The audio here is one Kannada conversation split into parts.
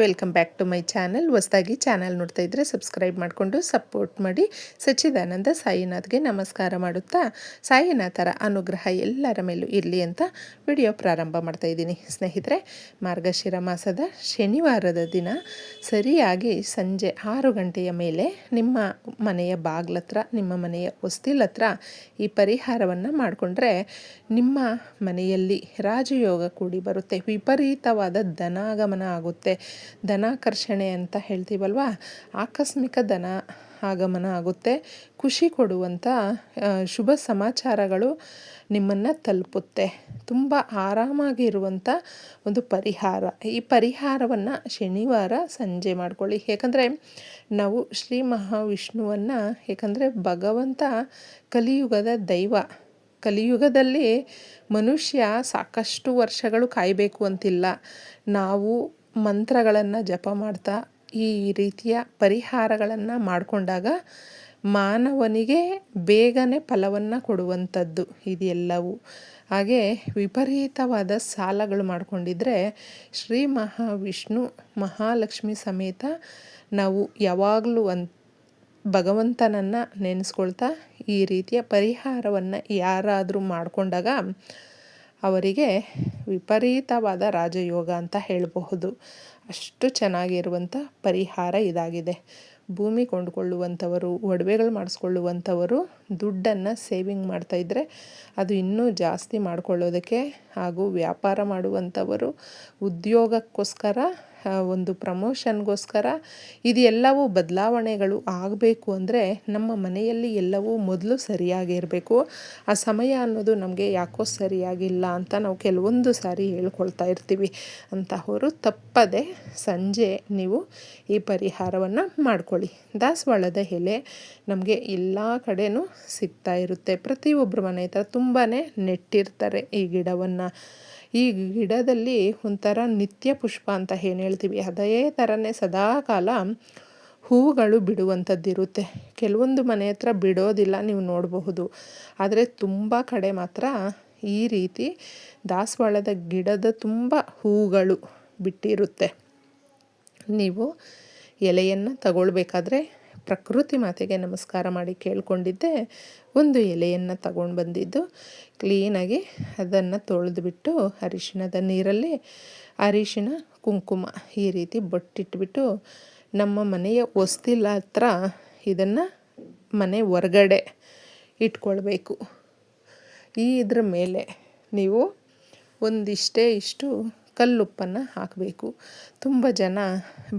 Welcome back to my channel ಹೊಸದಾಗಿ ಚಾನಲ್ ನೋಡ್ತಾ ಇದ್ದರೆ ಸಬ್ಸ್ಕ್ರೈಬ್ ಮಾಡಿಕೊಂಡು ಸಪೋರ್ಟ್ ಮಾಡಿ. ಸಚ್ಚಿದಾನಂದ ಸಾಯಿನಾಥ್ಗೆ ನಮಸ್ಕಾರ ಮಾಡುತ್ತಾ? ಸಾಯಿನಾಥರ ಅನುಗ್ರಹ ಎಲ್ಲರ ಮೇಲೂ ಇರಲಿ ಅಂತ ವಿಡಿಯೋ ಪ್ರಾರಂಭ ಮಾಡ್ತಾ ಇದ್ದೀನಿ. ಸ್ನೇಹಿತರೆ, ಮಾರ್ಗಶಿರ ಮಾಸದ ಶನಿವಾರದ ದಿನ ಸರಿಯಾಗಿ ಸಂಜೆ ಆರು ಗಂಟೆಯ ಮೇಲೆ ನಿಮ್ಮ ಮನೆಯ ಬಾಗ್ಲತ್ರ, ನಿಮ್ಮ ಮನೆಯ ಹೊಸ್ತಿಲ್ ಹತ್ರ ಈ ಪರಿಹಾರವನ್ನು ಮಾಡಿಕೊಂಡ್ರೆ ನಿಮ್ಮ ಮನೆಯಲ್ಲಿ ರಾಜಯೋಗ ಕೂಡಿ ಬರುತ್ತೆ. ವಿಪರೀತವಾದ ಧನಾಗಮನ ಆಗುತ್ತೆ. ಧನಾಕರ್ಷಣೆ ಅಂತ ಹೇಳ್ತೀವಲ್ವ? ಆಕಸ್ಮಿಕ ಧನ ಆಗಮನ ಆಗುತ್ತೆ. ಖುಷಿ ಕೊಡುವಂಥ ಶುಭ ಸಮಾಚಾರಗಳು ನಿಮ್ಮನ್ನು ತಲುಪುತ್ತೆ. ತುಂಬ ಆರಾಮಾಗಿರುವಂಥ ಒಂದು ಪರಿಹಾರ. ಈ ಪರಿಹಾರವನ್ನು ಶನಿವಾರ ಸಂಜೆ ಮಾಡ್ಕೊಳ್ಳಿ. ಏಕೆಂದರೆ ನಾವು ಶ್ರೀ ಮಹಾವಿಷ್ಣುವನ್ನು, ಏಕೆಂದರೆ ಭಗವಂತ ಕಲಿಯುಗದ ದೈವ. ಕಲಿಯುಗದಲ್ಲಿ ಮನುಷ್ಯ ಸಾಕಷ್ಟು ವರ್ಷಗಳು ಕಾಯಬೇಕು ಅಂತಿಲ್ಲ. ನಾವು ಮಂತ್ರಗಳನ್ನು ಜಪ ಮಾಡ್ತಾ ಈ ರೀತಿಯ ಪರಿಹಾರಗಳನ್ನು ಮಾಡಿಕೊಂಡಾಗ ಮಾನವನಿಗೆ ಬೇಗನೆ ಫಲವನ್ನು ಕೊಡುವಂಥದ್ದು ಇದೆಲ್ಲವೂ ಹಾಗೆ ವಿಪರೀತವಾದ ಸಾಲಗಳು ಮಾಡಿಕೊಂಡಿದ್ರೆ ಶ್ರೀ ಮಹಾವಿಷ್ಣು, ಮಹಾಲಕ್ಷ್ಮಿ ಸಮೇತ ನಾವು ಯಾವಾಗಲೂ ಅನ್, ಭಗವಂತನನ್ನು ನೆನೆಸ್ಕೊಳ್ತಾ ಈ ರೀತಿಯ ಪರಿಹಾರವನ್ನು ಯಾರಾದರೂ ಮಾಡಿಕೊಂಡಾಗ ಅವರಿಗೆ ವಿಪರೀತವಾದ ರಾಜಯೋಗ ಅಂತ ಹೇಳಬಹುದು. ಅಷ್ಟು ಚೆನ್ನಾಗಿರುವಂಥ ಪರಿಹಾರ ಇದಾಗಿದೆ. ಭೂಮಿ ಕೊಂಡುಕೊಳ್ಳುವಂಥವರು, ಒಡವೆಗಳು ಮಾಡಿಸ್ಕೊಳ್ಳುವಂಥವರು ದುಡ್ಡನ್ನು ಸೇವಿಂಗ್ ಮಾಡ್ತಾ ಇದ್ದರೆ ಅದು ಇನ್ನೂ ಜಾಸ್ತಿ ಮಾಡಿಕೊಳ್ಳೋದಕ್ಕೆ ಹಾಗೂ ವ್ಯಾಪಾರ ಮಾಡುವಂಥವರು ಉದ್ಯೋಗಕ್ಕೋಸ್ಕರ ಒಂದು ಪ್ರಮೋಷನ್ಗೋಸ್ಕರ ಇದೆಲ್ಲವೂ ಬದಲಾವಣೆಗಳು ಆಗಬೇಕು ಅಂದರೆ ನಮ್ಮ ಮನೆಯಲ್ಲಿ ಎಲ್ಲವೂ ಮೊದಲು ಸರಿಯಾಗಿರಬೇಕು. ಆ ಸಮಯ ಅನ್ನೋದು ನಮಗೆ ಯಾಕೋ ಸರಿಯಾಗಿಲ್ಲ ಅಂತ ನಾವು ಕೆಲವೊಂದು ಸಾರಿ ಹೇಳ್ಕೊಳ್ತಾ ಇರ್ತೀವಿ ಅಂತಹವರು ತಪ್ಪದೆ ಸಂಜೆ ನೀವು ಈ ಪರಿಹಾರವನ್ನು ಮಾಡ್ಕೊಳ್ಳಿ. ದಾಸವಾಳದ ಎಲೆ ನಮಗೆ ಎಲ್ಲ ಕಡೆಯೂ ಸಿಗ್ತಾ ಇರುತ್ತೆ. ಪ್ರತಿಯೊಬ್ಬರು ಮನೆ ಹತ್ರ ತುಂಬಾ ನೆಟ್ಟಿರ್ತಾರೆ ಈ ಗಿಡವನ್ನು. ಈ ಗಿಡದಲ್ಲಿ ಒಂಥರ ನಿತ್ಯ ಪುಷ್ಪ ಅಂತ ಏನು ಹೇಳ್ತೀವಿ? ಅದೇ ಥರನೇ ಸದಾಕಾಲ ಹೂವುಗಳು ಬಿಡುವಂಥದ್ದಿರುತ್ತೆ. ಕೆಲವೊಂದು ಮನೆ ಹತ್ರ ಬಿಡೋದಿಲ್ಲ ನೀವು ನೋಡಬಹುದು. ಆದರೆ ತುಂಬ ಕಡೆ ಮಾತ್ರ ಈ ರೀತಿ ದಾಸವಾಳದ ಗಿಡದ ತುಂಬ ಹೂವುಗಳು ಬಿಟ್ಟಿರುತ್ತೆ. ನೀವು ಎಲೆಯನ್ನು ತಗೊಳ್ಬೇಕಾದ್ರೆ ಪ್ರಕೃತಿ ಮಾತೆಗೆ ನಮಸ್ಕಾರ ಮಾಡಿ ಕೇಳ್ಕೊಂಡಿದ್ದೆ. ಒಂದು ಎಲೆಯನ್ನು ತಗೊಂಡು ಬಂದಿದ್ದು. ಕ್ಲೀನಾಗಿ ಅದನ್ನು ತೊಳೆದುಬಿಟ್ಟು ಅರಿಶಿಣದ ನೀರಲ್ಲಿ ಅರಿಶಿನ ಕುಂಕುಮ ಈ ರೀತಿ ಬೊಟ್ಟಿಟ್ಬಿಟ್ಟು ನಮ್ಮ ಮನೆಯ ಹೊಸ್ತಿಲ ಹತ್ರ ಇದನ್ನು ಮನೆ ಹೊರಗಡೆ ಇಟ್ಕೊಳ್ಬೇಕು. ಈ ಇದ್ರ ಮೇಲೆ ನೀವು ಒಂದಿಷ್ಟೇ ಇಷ್ಟು ಕಲ್ಲುಪ್ಪನ್ನು ಹಾಕಬೇಕು. ತುಂಬ ಜನ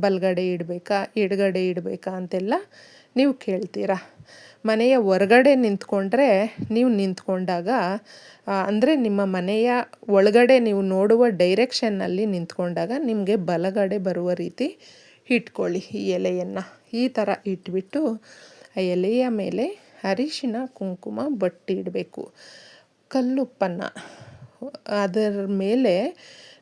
ಬಲಗಡೆ ಇಡಬೇಕಾ, ಎಡಗಡೆ ಇಡಬೇಕಾ ಅಂತೆಲ್ಲ ನೀವು ಕೇಳ್ತೀರಾ. ಮನೆಯ ಹೊರಗಡೆ ನಿಂತ್ಕೊಂಡ್ರೆ ನೀವು ನಿಂತ್ಕೊಂಡಾಗ ಅಂದರೆ ನಿಮ್ಮ ಮನೆಯ ಒಳಗಡೆ ನೀವು ನೋಡುವ ಡೈರೆಕ್ಷನ್ನಲ್ಲಿ ನಿಂತ್ಕೊಂಡಾಗ ನಿಮಗೆ ಬಲಗಡೆ ಬರುವ ರೀತಿ ಇಟ್ಕೊಳ್ಳಿ ಈ ಎಲೆಯನ್ನು. ಈ ಥರ ಇಟ್ಬಿಟ್ಟು ಆ ಎಲೆಯ ಮೇಲೆ ಅರಿಶಿನ, ಕುಂಕುಮ, ಬಟ್ಟಿ ಇಡಬೇಕು. ಕಲ್ಲುಪ್ಪನ್ನು. ಅದರ ಮೇಲೆ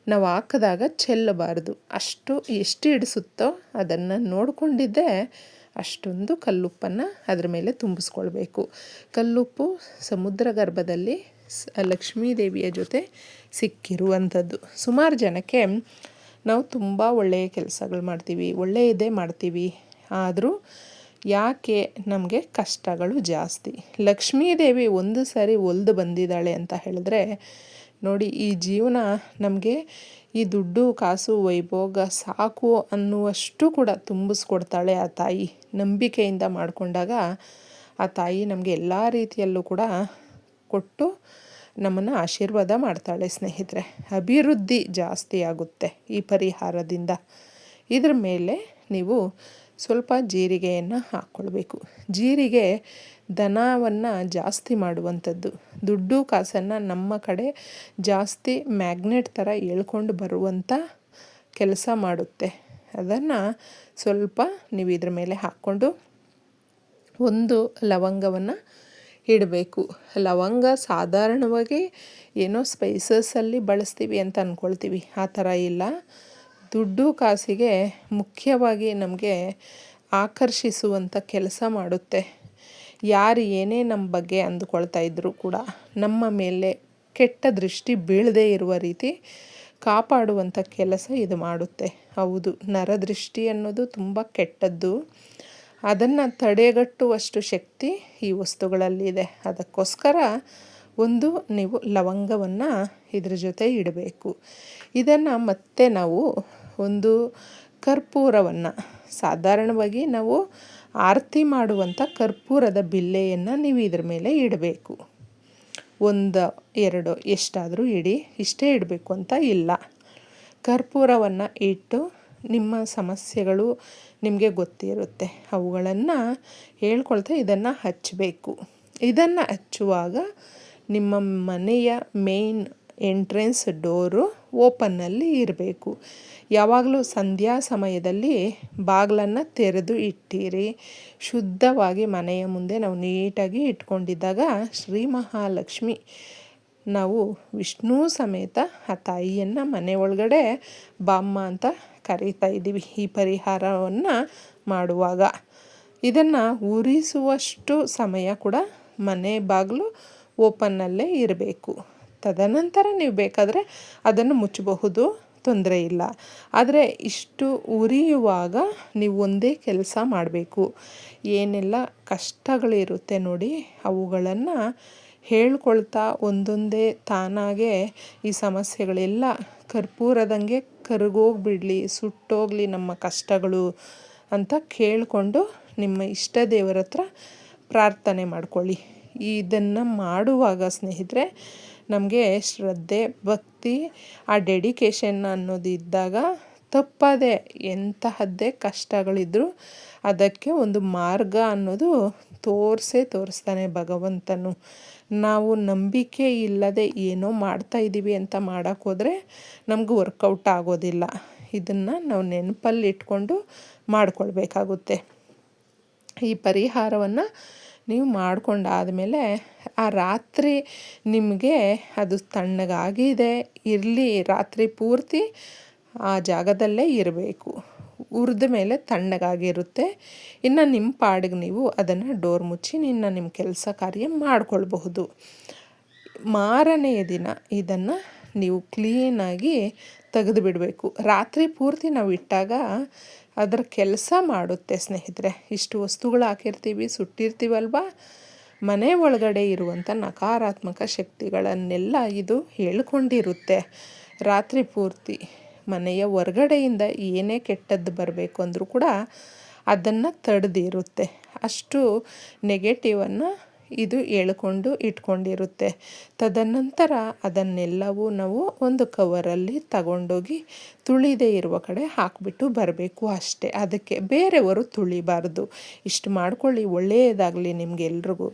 ನಾವು ಹಾಕಿದಾಗ ಚೆಲ್ಲಬಾರ್ದು. ಅಷ್ಟು ಎಷ್ಟು ಹಿಡಿಸುತ್ತೋ ಅದನ್ನು ನೋಡಿಕೊಂಡಿದ್ದೆ ಅಷ್ಟೊಂದು ಕಲ್ಲುಪ್ಪನ್ನು ಅದ್ರ ಮೇಲೆ ತುಂಬಿಸ್ಕೊಳ್ಬೇಕು. ಕಲ್ಲುಪ್ಪು ಸಮುದ್ರ ಗರ್ಭದಲ್ಲಿ ಲಕ್ಷ್ಮೀ ದೇವಿಯ ಜೊತೆ ಸಿಕ್ಕಿರುವಂಥದ್ದು. ಸುಮಾರು ಜನಕ್ಕೆ ನಾವು ತುಂಬ ಒಳ್ಳೆಯ ಕೆಲಸಗಳು ಮಾಡ್ತೀವಿ ಒಳ್ಳೆಯದೇ ಮಾಡ್ತೀವಿ. ಆದರೂ ಯಾಕೆ ನಮಗೆ ಕಷ್ಟಗಳು ಜಾಸ್ತಿ? ಲಕ್ಷ್ಮೀ ದೇವಿ ಒಂದು ಸಾರಿ ಒಲ್ದು ಬಂದಿದ್ದಾಳೆ ಅಂತ ಹೇಳಿದ್ರೆ ನೋಡಿ, ಈ ಜೀವನ ನಮಗೆ ಈ ದುಡ್ಡು, ಕಾಸು, ವೈಭೋಗ ಸಾಕು ಅನ್ನುವಷ್ಟು ಕೂಡ ತುಂಬಿಸ್ಕೊಡ್ತಾಳೆ ಆ ತಾಯಿ. ನಂಬಿಕೆಯಿಂದ ಮಾಡಿಕೊಂಡಾಗ ಆ ತಾಯಿ ನಮಗೆ ಎಲ್ಲ ರೀತಿಯಲ್ಲೂ ಕೂಡ ಕೊಟ್ಟು ನಮ್ಮನ್ನು ಆಶೀರ್ವಾದ ಮಾಡ್ತಾಳೆ ಸ್ನೇಹಿತರೆ. ಅಭಿವೃದ್ಧಿ ಜಾಸ್ತಿ ಆಗುತ್ತೆ ಈ ಪರಿಹಾರದಿಂದ. ಇದ್ರ ಮೇಲೆ ನೀವು ಸ್ವಲ್ಪ ಜೀರಿಗೆಯನ್ನು ಹಾಕ್ಕೊಳ್ಬೇಕು ಜೀರಿಗೆ ದನವನ್ನು ಜಾಸ್ತಿ ಮಾಡುವಂಥದ್ದು. ದುಡ್ಡು ಕಾಸನ್ನು ನಮ್ಮ ಕಡೆ ಜಾಸ್ತಿ ಮ್ಯಾಗ್ನೆಟ್ ಥರ ಎಳ್ಕೊಂಡು ಬರುವಂಥ ಕೆಲಸ ಮಾಡುತ್ತೆ. ಅದನ್ನು ಸ್ವಲ್ಪ ನೀವು ಇದ್ರ ಮೇಲೆ ಹಾಕ್ಕೊಂಡು ಒಂದು ಲವಂಗವನ್ನು ಇಡಬೇಕು. ಲವಂಗ ಸಾಧಾರಣವಾಗಿ ಏನೋ ಸ್ಪೈಸಸಲ್ಲಿ ಬಳಸ್ತೀವಿ ಅಂತ ಅಂದ್ಕೊಳ್ತೀವಿ ಆ ಥರ ಇಲ್ಲ. ದುಡ್ಡು ಕಾಸಿಗೆ ಮುಖ್ಯವಾಗಿ ನಮಗೆ ಆಕರ್ಷಿಸುವಂಥ ಕೆಲಸ ಮಾಡುತ್ತೆ. ಯಾರು ಏನೇ ನಮ್ಮ ಬಗ್ಗೆ ಅಂದುಕೊಳ್ತಾ ಇದ್ದರೂ ಕೂಡ ನಮ್ಮ ಮೇಲೆ ಕೆಟ್ಟ ದೃಷ್ಟಿ ಬೀಳದೇ ಇರುವ ರೀತಿ ಕಾಪಾಡುವಂಥ ಕೆಲಸ ಇದು ಮಾಡುತ್ತೆ. ಹೌದು, ನರದೃಷ್ಟಿ ಅನ್ನೋದು ತುಂಬ ಕೆಟ್ಟದ್ದು. ಅದನ್ನು ತಡೆಗಟ್ಟುವಷ್ಟು ಶಕ್ತಿ ಈ ವಸ್ತುಗಳಲ್ಲಿದೆ ಅದಕ್ಕೋಸ್ಕರ ಒಂದು ನೀವು ಲವಂಗವನ್ನು ಇದ್ರ ಜೊತೆ ಇಡಬೇಕು. ಇದನ್ನು ಮತ್ತೆ ನಾವು ಒಂದು ಕರ್ಪೂರವನ್ನು. ಸಾಧಾರಣವಾಗಿ ನಾವು ಆರತಿ ಮಾಡುವಂಥ ಕರ್ಪೂರದ ಬಿಲ್ಲೆಯನ್ನು ನೀವು ಇದ್ರ ಮೇಲೆ ಇಡಬೇಕು. ಒಂದು, ಎರಡು, ಎಷ್ಟಾದರೂ ಇಡಿ, ಇಷ್ಟೇ ಇಡಬೇಕು ಅಂತ ಇಲ್ಲ. ಕರ್ಪೂರವನ್ನು ಇಟ್ಟು ನಿಮ್ಮ ಸಮಸ್ಯೆಗಳು ನಿಮಗೆ ಗೊತ್ತಿರುತ್ತೆ. ಅವುಗಳನ್ನು ಹೇಳ್ಕೊಳ್ತಾ ಇದನ್ನು ಹಚ್ಚಬೇಕು ಇದನ್ನು ಹಚ್ಚುವಾಗ ನಿಮ್ಮ ಮನೆಯ ಮೇನ್ ಎಂಟ್ರೆನ್ಸ್ ಡೋರು ಓಪನ್ನಲ್ಲಿ ಇರಬೇಕು. ಯಾವಾಗಲೂ ಸಂಧ್ಯಾ ಸಮಯದಲ್ಲಿ ಬಾಗಿಲನ್ನು ತೆರೆದು ಇಟ್ಟಿರಿ. ಶುದ್ಧವಾಗಿ ಮನೆಯ ಮುಂದೆ ನಾವು ನೀಟಾಗಿ ಇಟ್ಕೊಂಡಿದ್ದಾಗ ಶ್ರೀ ಮಹಾಲಕ್ಷ್ಮಿ, ನಾವು ವಿಷ್ಣು ಸಮೇತ ಆ ತಾಯಿಯನ್ನು ಮನೆ ಒಳಗಡೆ ಬಾಮ್ಮ ಅಂತ ಕರೀತಾ ಇದ್ದೀವಿ ಈ ಪರಿಹಾರವನ್ನು ಮಾಡುವಾಗ. ಇದನ್ನು ಉರಿಸುವಷ್ಟು ಸಮಯ ಕೂಡ ಮನೆ ಬಾಗಿಲು ಓಪನ್ನಲ್ಲೇ ಇರಬೇಕು. ತದನಂತರ ನೀವು ಬೇಕಾದರೆ ಅದನ್ನು ಮುಚ್ಚಬಹುದು, ತೊಂದರೆ ಇಲ್ಲ. ಆದರೆ ಇಷ್ಟು ಉರಿಯುವಾಗ ನೀವು ಒಂದೇ ಕೆಲಸ ಮಾಡಬೇಕು. ಏನೆಲ್ಲ ಕಷ್ಟಗಳಿರುತ್ತೆ ನೋಡಿ, ಅವುಗಳನ್ನು ಹೇಳ್ಕೊಳ್ತಾ ಒಂದೊಂದೇ ತಾನಾಗೆ ಈ ಸಮಸ್ಯೆಗಳೆಲ್ಲ ಕರ್ಪೂರದಂಗೆ ಕರಗೋಗ್ಬಿಡಲಿ, ಸುಟ್ಟೋಗಲಿ ನಮ್ಮ ಕಷ್ಟಗಳು ಅಂತ ಕೇಳಿಕೊಂಡು ನಿಮ್ಮ ಇಷ್ಟ ದೇವರ ಹತ್ರ ಪ್ರಾರ್ಥನೆ ಮಾಡ್ಕೊಳ್ಳಿ. ಇದನ್ನು ಮಾಡುವಾಗ ಸ್ನೇಹಿತರೆ ನಮಗೆ ಶ್ರದ್ಧೆ, ಭಕ್ತಿ, ಆ ಡೆಡಿಕೇಶನ್ ಅನ್ನೋದು ಇದ್ದಾಗ ತಪ್ಪದೆ ಎಂತಹದ್ದೇ ಕಷ್ಟಗಳಿದ್ರು ಅದಕ್ಕೆ ಒಂದು ಮಾರ್ಗ ಅನ್ನೋದು ತೋರಿಸೇ ತೋರಿಸ್ತಾನೆ ಭಗವಂತನು. ನಾವು ನಂಬಿಕೆ ಇಲ್ಲದೆ ಏನೋ ಮಾಡ್ತಾ ಇದ್ದೀವಿ ಅಂತ ಮಾಡೋಕ್ಕೆ ಹೋದರೆ ನಮಗೂ ವರ್ಕೌಟ್ ಆಗೋದಿಲ್ಲ. ಇದನ್ನು ನಾವು ನೆನಪಲ್ಲಿ ಇಟ್ಕೊಂಡು ಮಾಡಿಕೊಳ್ಬೇಕಾಗುತ್ತೆ. ಈ ಪರಿಹಾರವನ್ನು ನೀವು ಮಾಡ್ಕೊಂಡಾದಮೇಲೆ ಆ ರಾತ್ರಿ ನಿಮಗೆ ಅದು ತಣ್ಣಗಾಗಿದೆ ಇರಲಿ, ರಾತ್ರಿ ಪೂರ್ತಿ ಆ ಜಾಗದಲ್ಲೇ ಇರಬೇಕು. ಹುರಿದ ಮೇಲೆ ತಣ್ಣಗಾಗಿರುತ್ತೆ ಇನ್ನು ನಿಮ್ಮ ಪಾಡಿಗೆ ನೀವು ಅದನ್ನು ಡೋರ್ ಮುಚ್ಚಿ ನಿನ್ನ ನಿಮ್ಮ ಕೆಲಸ ಕಾರ್ಯ ಮಾಡಿಕೊಳ್ಬಹುದು. ಮಾರನೆಯ ದಿನ ಇದನ್ನು ನೀವು ಕ್ಲೀನಾಗಿ ತೆಗೆದು ಬಿಡಬೇಕು ರಾತ್ರಿ ಪೂರ್ತಿ ನಾವು ಇಟ್ಟಾಗ ಅದರ ಕೆಲಸ ಮಾಡುತ್ತೆ ಸ್ನೇಹಿತರೆ. ಇಷ್ಟು ವಸ್ತುಗಳು ಹಾಕಿರ್ತೀವಿ, ಸುಟ್ಟಿರ್ತೀವಲ್ವ? ಮನೆ ಒಳಗಡೆ ಇರುವಂಥ ನಕಾರಾತ್ಮಕ ಶಕ್ತಿಗಳನ್ನೆಲ್ಲ ಇದು ಹೇಳ್ಕೊಂಡಿರುತ್ತೆ. ರಾತ್ರಿ ಪೂರ್ತಿ ಮನೆಯ ಹೊರ್ಗಡೆಯಿಂದ ಏನೇ ಕೆಟ್ಟದ್ದು ಬರಬೇಕು ಅಂದರೂ ಕೂಡ ಅದನ್ನು ತಡೆದಿರುತ್ತೆ. ಅಷ್ಟು ನೆಗೆಟಿವನ್ನು ಇದು ಎಳ್ಕೊಂಡು ಇಟ್ಕೊಂಡಿರುತ್ತೆ. ತದನಂತರ ಅದನ್ನೆಲ್ಲವೂ ನಾವು ಒಂದು ಕವರಲ್ಲಿ ತಗೊಂಡೋಗಿ ತುಳಿದೇ ಇರುವ ಕಡೆ ಹಾಕಿಬಿಟ್ಟು ಬರಬೇಕು ಅಷ್ಟೇ. ಅದಕ್ಕೆ ಬೇರೆಯವರು ತುಳಿಬಾರ್ದು. ಇಷ್ಟು ಮಾಡ್ಕೊಳ್ಳಿ, ಒಳ್ಳೆಯದಾಗಲಿ ನಿಮಗೆಲ್ರಿಗೂ.